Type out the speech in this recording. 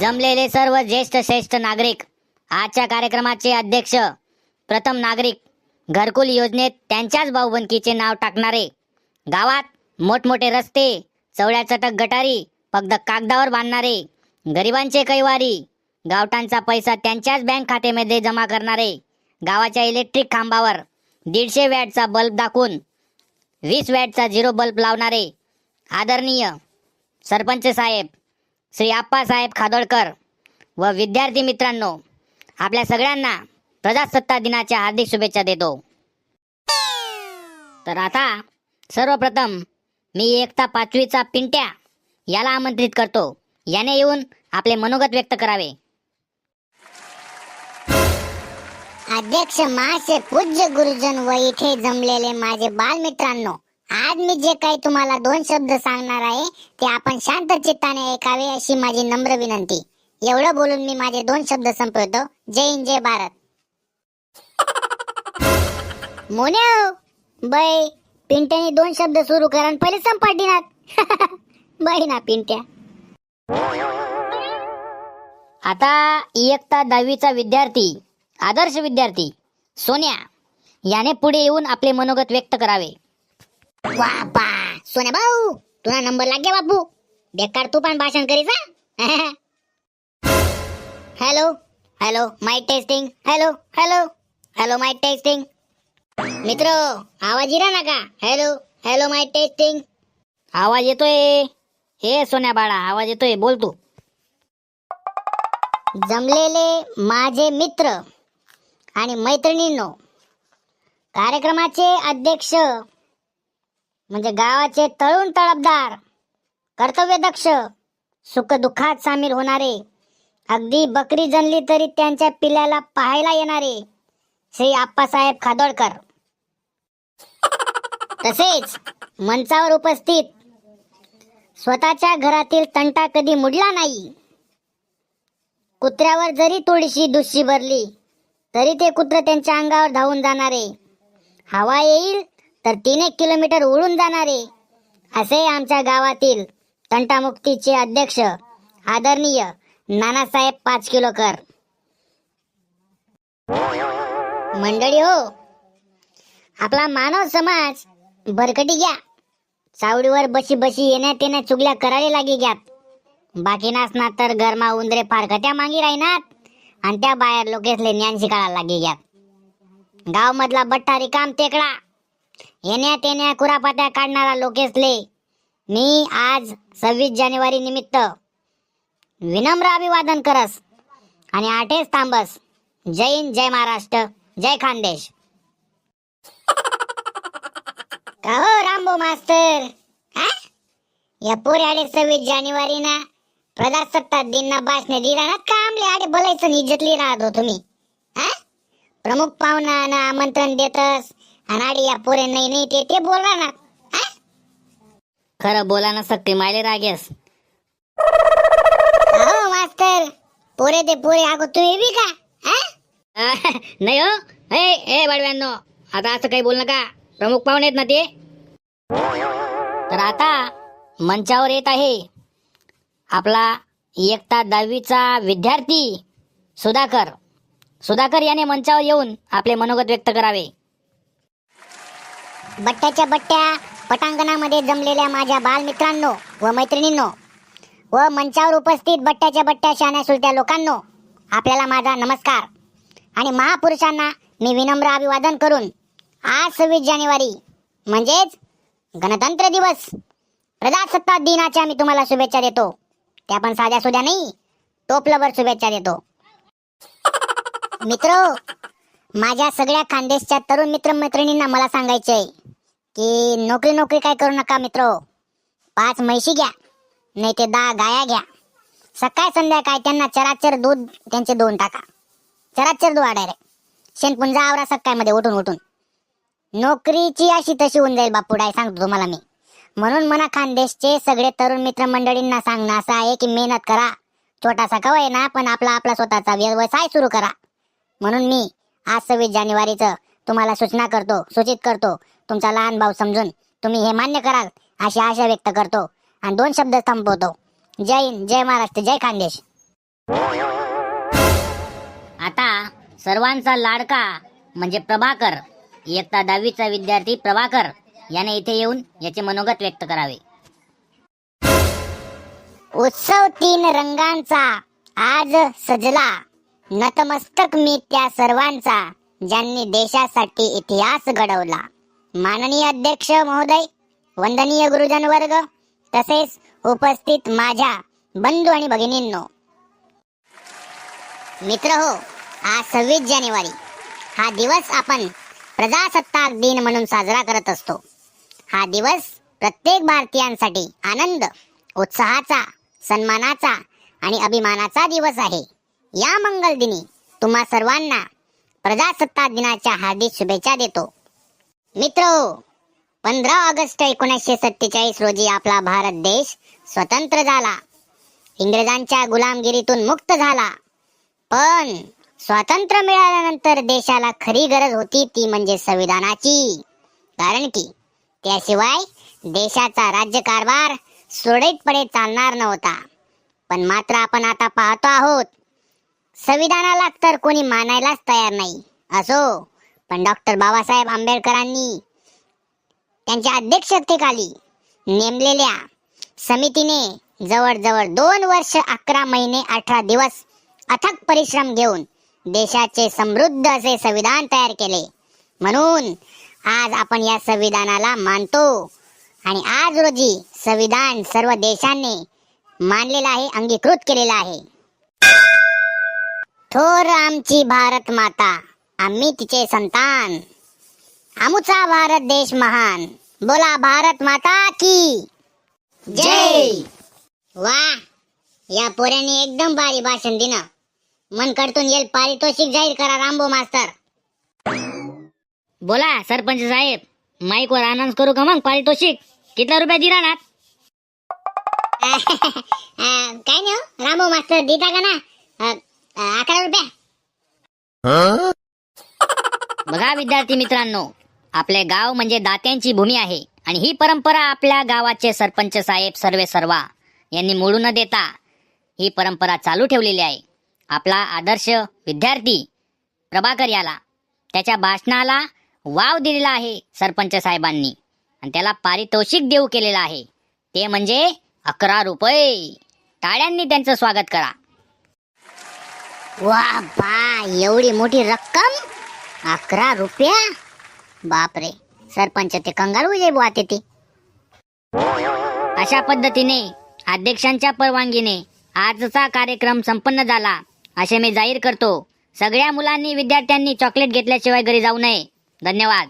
जमलेले सर्व ज्येष्ठ श्रेष्ठ नागरिक आजच्या कार्यक्रमाचे अध्यक्ष प्रथम नागरिक घरकुल योजनेत त्यांच्याच भाऊबंदकीचे नाव टाकणारे गावात मोठमोठे रस्ते चवड्या चटक गटारी फक्त कागदावर बांधणारे गरिबांचे कैवारी गावठांचा पैसा त्यांच्याच बँक खात्यामध्ये जमा करणारे गावाच्या इलेक्ट्रिक खांबावर दीडशे वॅटचा बल्ब दाखवून वीस वॅटचा झिरो बल्ब लावणारे आदरणीय सरपंच साहेब श्री आप्पासाहेब खादोळकर व विद्यार्थी मित्रांनो आपल्या सगळ्यांना प्रजासत्ताक दिनाच्या हार्दिक शुभेच्छा देतो. तर आता सर्वप्रथम मी एकता पाचवीचा पिंट्या याला आमंत्रित करतो. याने येऊन आपले मनोगत व्यक्त करावे. अध्यक्ष महाशय पूज्य गुरुजन व इथे जमलेले माझे बालमित्रांनो आज मी जे काही तुम्हाला दोन शब्द सांगणार आहे ते आपण शांत चित्ताने ऐकावे अशी माझी नम्र विनंती. एवढं बोलून मी माझे दोन शब्द संपवतो. जय हिंद जय भारत. मोन्या हो, बै पिंट्याने दोन शब्द सुरू करा पहिले पहिले संपाटीनात बही ना पिंट्या. आता इयत्ता दहावीचा विद्यार्थी आदर्श विद्यार्थी सोन्या. याने पुढे येऊन आपले मनोगत व्यक्त करावे. बापा सोन्या भाऊ तुला नंबर लागे बापू. बेकार तू पण भाषण करीस hello hello mike testing hello hello hello mike testing मित्र आवाज इरा ना का? हॅलो हॅलो माईक टेस्टिंग आवाज येतोय. हे सोन्या बाळा आवाज येतोय बोल तू. जमलेले माझे मित्र आणि मैत्रिणींनो कार्यक्रमाचे अध्यक्ष म्हणजे गावाचे तळून तळपदार कर्तव्यदक्ष सुख दुःखात सामील होणारे अगदी बकरी जनली तरी त्यांच्या पिल्याला पाहायला येणारे श्री आप्पासाहेब खादोळकर तसेच मंचावर उपस्थित स्वतःच्या घरातील तंटा कधी मुडला नाही. कुत्र्यावर जरी थोडीशी दुशी भरली तरी ते कुत्र त्यांच्या अंगावर धावून जाणारे. हवा येईल तर तीन एक किलोमीटर उडून जाणारे असे आमच्या गावातील तंटामुक्तीचे अध्यक्ष आदरणीय नानासाहेब पाच किलोकर मंडळी हो आपला मानव समाज भरकटी घ्या. चावडीवर बशी बशी येण्यात येण्या चुगल्या करायला लागी घ्यात. बाकी नसणार तर गरमा उंदरे फारकट्या मागी राहिनात आणि त्या बाहेर लोकेसले ज्ञान शिकायला लागे घ्यात. गाव मधला बट्टा रिकाम टेकडा. येण्या तेण्या कुरापात्या काढणारा लोकेसले मी आज सव्वीस जानेवारी निमित्त विनम्र अभिवादन करस आणि आठेच थांबस. जय हिंद जय महाराष्ट्र जय खानदेश. का हो रामबो मास्तर. हा या पोरे आले सव्वीस जानेवारी ना प्रजासत्ताक दिन ना भाषण दिला ना का आमले? आडे बोलायचं इज्जतली राहत हो तुम्ही. हा प्रमुख पाहुणा ना आमंत्रण देतस. आडे या पोरे नाही नाही ते ते बोलणार ना. हा? खरं बोला ना सक्ती मायले रागेस. हो मास्तर पोरे ते पोरे अगो तुम्ही बी का? हा? नाही हो. ए ए आता असं काही बोल नका. प्रमुख पाहुणे आहेत ना ते? तर आता मंचावर येत आहे आपला इयत्ता दहावीचा विद्यार्थी सुधाकर. सुधाकर याने मंचावर येऊन आपले मनोगत व्यक्त करावे. बट्ट्याच्या बट्ट्या पटांगणामध्ये जमलेल्या माझ्या बालमित्रांनो व मैत्रिणींनो व मंचावर उपस्थित बट्ट्याच्या बट्ट्या शाण्या सुलत्या लोकांनो आपल्याला माझा नमस्कार. आणि महापुरुषांना मी विनम्र अभिवादन करून आज सव्वीस जानेवारी म्हणजेच गणतंत्र दिवस प्रजासत्ताक दिनाच्या मी तुम्हाला शुभेच्छा देतो. त्या पण साध्या सुद्या नाही टोपलभर शुभेच्छा देतो. मित्र माझ्या सगळ्या खानदेशच्या तरुण मित्र मैत्रिणींना मला सांगायचे आहे की नोकरी नोकरी काय करू नका मित्र. पाच म्हैशी घ्या नाही ते दहा गाया घ्या. सकाळ संध्याकाळ त्यांना चराचर दूध त्यांचे दोन टाका. चराचर दूध डायरेक्ट शेणपुंजा आवरा सकाळमध्ये उठून उठून. नोकरीची अशी तशी होऊन जाईल बापू डाय सांगतो तुम्हाला मी. म्हणून मना खानदेशचे सगळे तरुण मित्र मंडळींना सांगणं असं आहे की मेहनत करा. छोटासा कवय ना पण आपला आपला स्वतःचा व्यवसाय सुरू करा. म्हणून मी आज सव्वीस जानेवारीचं तुम्हाला सूचना करतो सूचित करतो. तुमचा लहान भाऊ समजून तुम्ही हे मान्य कराल अशी आशा व्यक्त करतो. आणि दोन शब्द संपवतो. जय हिंद जय महाराष्ट्र जय खानदेश. आता सर्वांचा लाडका म्हणजे प्रभाकर. इयत्ता दहावीचा विद्यार्थी प्रभाकर याने इथे येऊन याचे मनोगत व्यक्त करावे. उत्सव तीन रंगांचा आज सजला. नतमस्तक मी त्या सर्वांचा. ज्यांनी देशासाठी इतिहास घडवला. माननीय अध्यक्ष महोदय वंदनीय गुरुजन वर्ग तसेच उपस्थित माझ्या बंधू आणि भगिनींनो. मित्र हो आज सव्वीस जानेवारी. हा दिवस आपण प्रजासत्ताक दिन म्हणून साजरा करत असतो. हा दिवस प्रत्येक भारतीयांसाठी आनंद उत्साहाचा सन्मानाचा आणि अभिमानाचा दिवस आहे. या मंगल दिनी तुम्हा सर्वांना प्रजासत्ताक दिनाच्या हार्दिक शुभेच्छा देतो. मित्र पंधरा ऑगस्ट एकोणीसशे सत्तेचाळीस रोजी आपला भारत देश स्वतंत्र झाला. इंग्रजांच्या गुलामगिरीतून मुक्त झाला. पण स्वातंत्र्य मिळाल्यानंतर देशाला खरी गरज होती ती म्हणजे संविधानाची. कारण की त्याशिवाय देशाचा राज्यकारभार सुरळीतपणे चालणार नव्हता. पण मात्र आपण आता पाहतो आहोत संविधानाला तर कोणी मानायलाच तयार नाही. असो पण डॉक्टर बाबासाहेब आंबेडकरांनी त्यांच्या अध्यक्षतेखाली नेमलेल्या समितीने जवळजवळ दोन वर्ष अकरा महिने अठरा दिवस अथक परिश्रम घेऊन देशाचे समृद्ध असे संविधान तयार केले. म्हणून आज आपण या संविधानाला मानतो आणि आज रोजी संविधान सर्व देशांनी मानलेलं आहे अंगीकृत केलेलं आहे. थोर आमची भारत माता आम्ही तिचे संतान. आमुचा भारत देश महान. बोला भारत माता की. जय. वा. या पोऱ्याने एकदम भारी भाषण दिनं मन कडतून येईल पारितोषिक जाहीर करा रामबो मास्तर. बोला सरपंच साहेब. माईक वर अनाउन्स करू का मग पारितोषिक? किती रुपये दिला ना? काय नाही हो, रामबो मास्तर देता का ना? अं, अकरा रुपये. बघा विद्यार्थी मित्रांनो आपले गाव म्हणजे दात्यांची भूमी आहे आणि ही परंपरा आपल्या गावाचे सरपंच साहेब सर्वे सर्वा यांनी मोडू न देता ही परंपरा चालू ठेवलेली आहे. आपला आदर्श विद्यार्थी प्रभाकर याला त्याच्या भाषणाला वाव दिलेला आहे सरपंच साहेबांनी आणि त्याला पारितोषिक देऊ केलेलं आहे. ते म्हणजे अकरा रुपये. टाळ्यांनी त्यांचं स्वागत करा. वा बा एवढी मोठी रक्कम? अकरा रुपया? बापरे सरपंच ते कंगारू जे बुवा ते ते अशा पद्धतीने अध्यक्षांच्या परवानगीने आजचा कार्यक्रम संपन्न झाला असे मी जाहीर करतो. सगळ्या मुलांनी विद्यार्थ्यांनी चॉकलेट घेतल्याशिवाय घरी जाऊ नये. धन्यवाद.